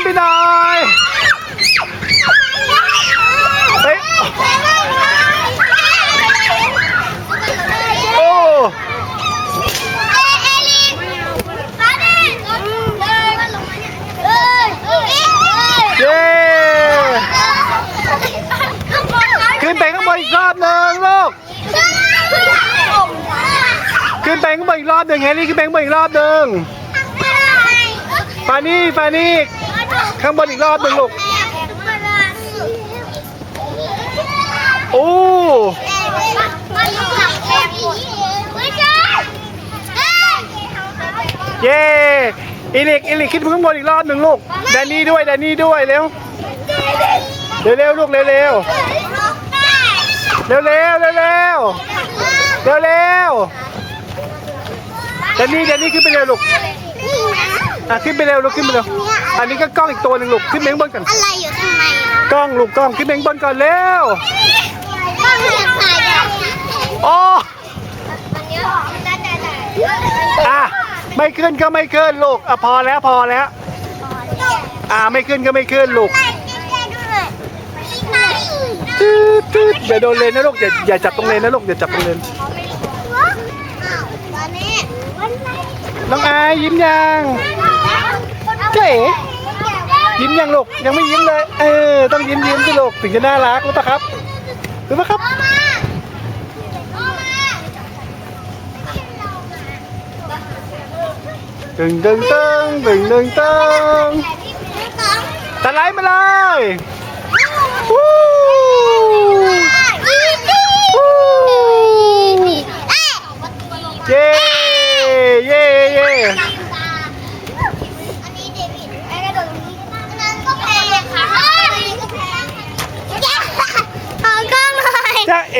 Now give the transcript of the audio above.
นไปหน่อยเฮ้ยโอ้เย้ขึ้นไปข้างบนอีกรอบหนึ่งลูกขึ้นไปข้างบนอีกรอบหนึ่งแฮร์รี่ขึ้นไปข้างบนอีกรอบหนึ่งฟานี่ฟานี่ ข้างบนอีกรอบหนึ่งลูก โอ้เย่อีลิกอีลิกขึ้นข้างบนอีกรอบหนึ่งลูกแดนนี่ด้วยแดนนี่ด้วยเร็วเร็วลูกเร็วเร็วเร็วเร็วเร็วเร็วเร็วแดนนี่แดนนี่ขึ้นไปเร็วลูกขึ้นไปเร็วลูกขึ้นไปเร็ว อันนี้ก็กล้องอีกตัวหนึ่งลูกขึ้นไปข้างบนก่อนอะไรอยู่ทำไมกล้องลูกกล้องขึ้นไปข้างบนก่อนเร็วต้องเรียกใครอะโอ้มันเยอะได้ได้ได้อะไม่ขึ้นก็ไม่ขึ้นลูกอะพอแล้วพอแล้ว อ่าไม่ขึ้นก็ไม่ขึ้นลูกตืดตืดอย่าโดนเลนนะลูกอย่าอย่าจับตรงเลนนะลูกอย่าจับตรงเลนตอนนี้วันไหนน้องอายยิ้มยังเจ๊ ยิ้มยังลูกยังไม่ยิ้มเลย เออ ต้องยิ้มยิ้มสิลูกถึงจะน่ารักรู้ปะครับรู้ปะครับพ่อมาพ่อมาตึงตึงตึงตึงตึงตึงตะไลมาเลยวู้วู้เย้เย้เย้ That.